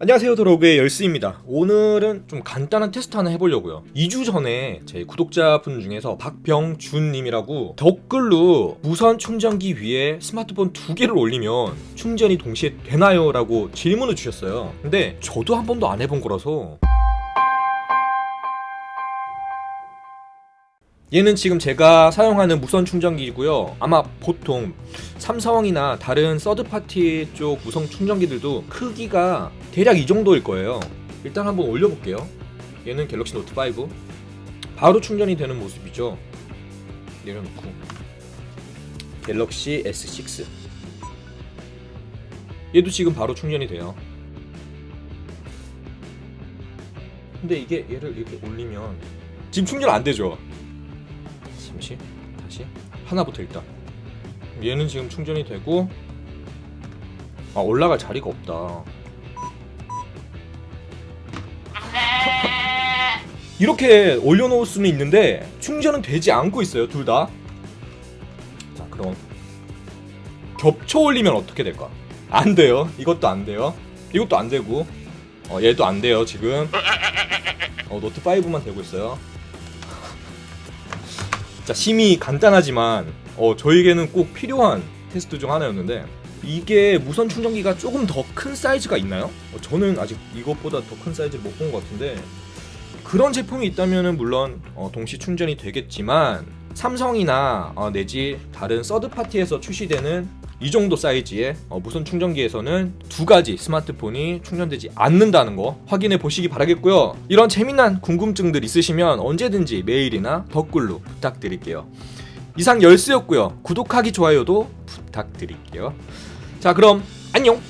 안녕하세요 도로그의 열스입니다. 오늘은 좀 간단한 테스트 하나 해보려고요. 2주 전에 제 구독자분 중에서 박병준님이라고 댓글로 무선 충전기 위에 스마트폰 두 개를 올리면 충전이 동시에 되나요? 라고 질문을 주셨어요. 근데 저도 한 번도 안 해본 거라서 얘는 지금 제가 사용하는 무선 충전기이고요. 아마 보통 삼성이나 다른 서드파티 쪽 무선 충전기들도 크기가 대략 이 정도일 거예요. 일단 한번 올려볼게요. 얘는 갤럭시 노트 5. 바로 충전이 되는 모습이죠. 내려놓고 갤럭시 S6. 얘도 지금 바로 충전이 돼요. 근데 이게 얘를 이렇게 올리면 지금 충전 안 되죠? 잠시 다시 하나부터 일단 얘는 지금 충전이 되고 아 올라갈 자리가 없다. 이렇게 올려놓을 수는 있는데 충전은 되지 않고 있어요 둘 다 자 그럼 겹쳐 올리면 어떻게 될까? 안 돼요. 이것도 안 돼요. 이것도 안 되고. 어 얘도 안 돼요 지금. 어 노트 5만 되고 있어요 자 심이 간단하지만 어, 저에게는 꼭 필요한 테스트 중 하나였는데 이게 무선 충전기가 조금 더 큰 사이즈가 있나요? 어, 저는 아직 이것보다 더 큰 사이즈를 못 본 것 같은데 그런 제품이 있다면 물론 어, 동시 충전이 되겠지만 삼성이나 어, 내지 다른 서드 파티에서 출시되는 이 정도 사이즈의 어, 무선 충전기에서는 두 가지 스마트폰이 충전되지 않는다는 거 확인해 보시기 바라겠고요. 이런 재미난 궁금증들 있으시면 언제든지 메일이나 댓글로 부탁드릴게요. 이상 열쇠였고요. 구독하기 좋아요도 부탁드릴게요. 자 그럼 안녕.